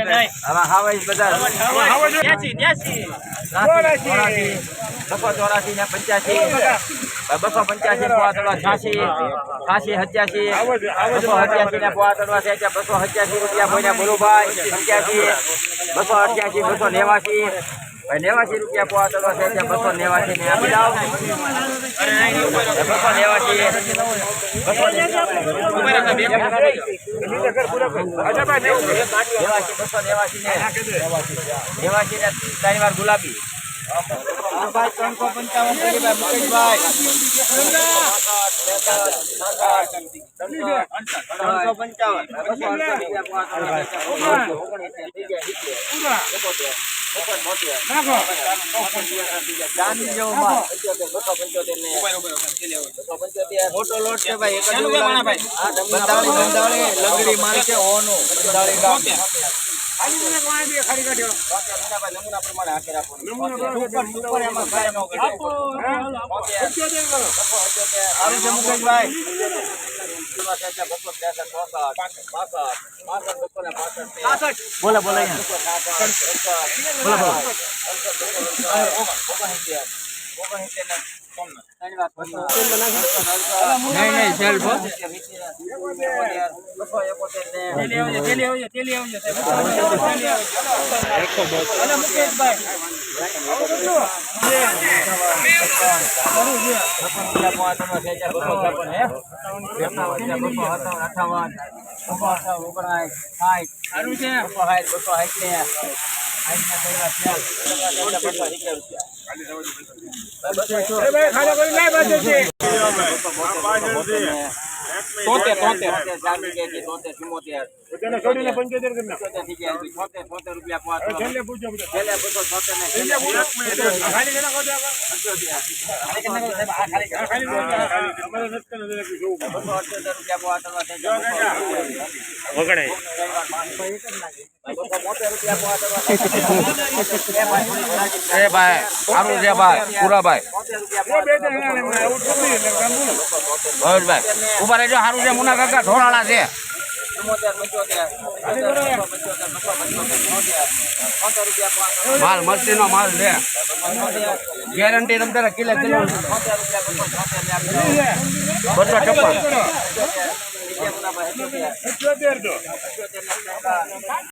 આમાં હાવાઈ બધા. ત્યાંસી ત્યાંસી ચોરાસી, બસો ચોરાસી ને પંચ્યાસી. બસો પંચ્યાસી પોવા તળવા છ્યાસી. છ્યાસી સત્યાસી. બસો સત્યાસી ને પોવા તળવા છે બસો સત્યાસી રૂપિયા કોઈને બોલુભાઈ પંચ્યાસી. બસો અઠ્યાસી બસો નેવાસી. ભાઈ, નેવાસી રૂપિયા પોવા તળવા છે ત્યાં બસો નેવાસી ને આપી દાવ બસો નેવાસી. નેવાસી. ને. ત્રણ વાર ગુલાબી. પંચાવન પંચાવન. મોટો લોટ છે ભાઈ એક લગડી માલ છે ઓનું નમૂના પ્રમાણે હાથે રાખવાનું બોલે બોલે બોલે બોલે નહીં નહીં સેલ્ફ બસો એકોતેર તેલી આવજો ને તેલી આવજો તેલી આવજો. તેલી આવજો અલે મુકેશભાઈ. સારું છે તોતેર તોતેર. તોતેર ચુમ્મોતેર છોતેર રૂપિયા પાંચ છેલ્લે બસો છોતેર રૂપિયા. પાંચ એ ભાઈ સારું છે ભાઈ પૂરા ભાઈ ભાઈ ઊભા રહેજો સારું છે મુના કાકા ઢોરાળા છે. માલ મસ્તી નો માલ છે. ગેરંટી રમતા કિલો કિલો બસો છપ્પન.